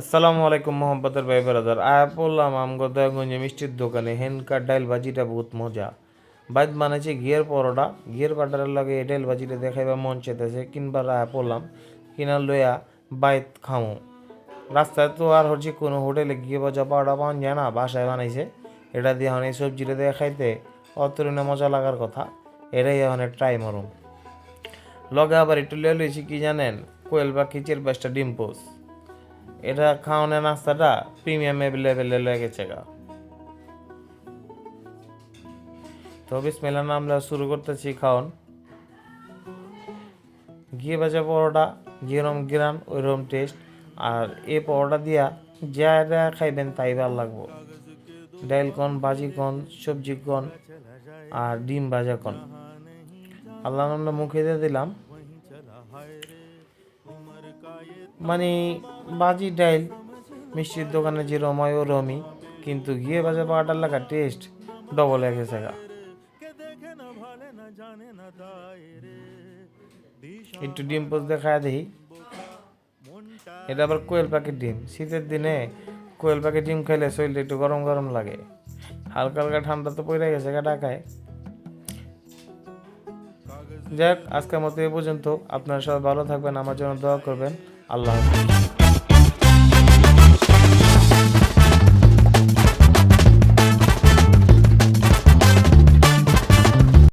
আসসালামু আলাইকুম মোহাম্মতের ভাই ব্রাদার। আয়া পড়লাম আমগো দয়াগঞ্জে মিষ্টির দোকানে হেনকার ডাইল ভাজিটা বহুত মজা। বাইত বানাইছে ঘিয়ের পরোটা। ঘিয়ের বাটারের লাগে এই ডাইল ভাজিটা দেখাইবা মন চেতেছে কিনবার আয়া পড়লাম কিনা লইয়া বাইত খামো। রাস্তায় তো আর হচ্ছে কোনো হোটেলে গিয়ে বাজা পাওয়াটা পাওয়া যায় না, বাসায় বানাইছে। এটা দিয়ে এখন এই সবজিটা দিয়ে খাইতে অতরিনে মজা লাগার কথা। এটাই এখন ট্রাই মারুম। লগে আবার একটু লিয়ে লইছি কি জানেন, কোয়েল বা কিচের পাঁচটা ডিম পোস্ট এটা খাওয়ানোর নাস্তাটা প্রিমিয়াম লেভেলে লেগেছে গা। তো বিসমিল্লা আমরা শুরু করতেছি, খাওন। ঘি ভাজা পরোটা যেরকম গ্রান ওইরকম টেস্ট আর এই পরোটা দিয়া যা যা খাইবেন তাই ভালো লাগবো। ডাইল কন, ভাজি কন, সবজি কন, আর ডিম ভাজা কন। আল্লাহ আমরা মুখে দিয়ে দিলাম। মানে বাজি ডাইল, মিষ্টির দোকানে যে রময় ও রমি, কিন্তু গিয়ে বাজে পাওয়াটার লাগা টেস্ট ডবল হয়ে গেছে গা। একটু ডিম দেখায় দেখি। এটা আবার কোয়েল পাখির ডিম। শীতের দিনে কোয়েল পাখির ডিম খাইলে শরীরটা একটু গরম গরম লাগে। হালকা হালকা ঠান্ডা তো পড়ে গেছে গা যাক আজকের মতো এ পর্যন্ত। আপনারা সবাই ভালো থাকবেন, আমার জন্য দোয়া করবেন। আল্লাহ হাফিজ।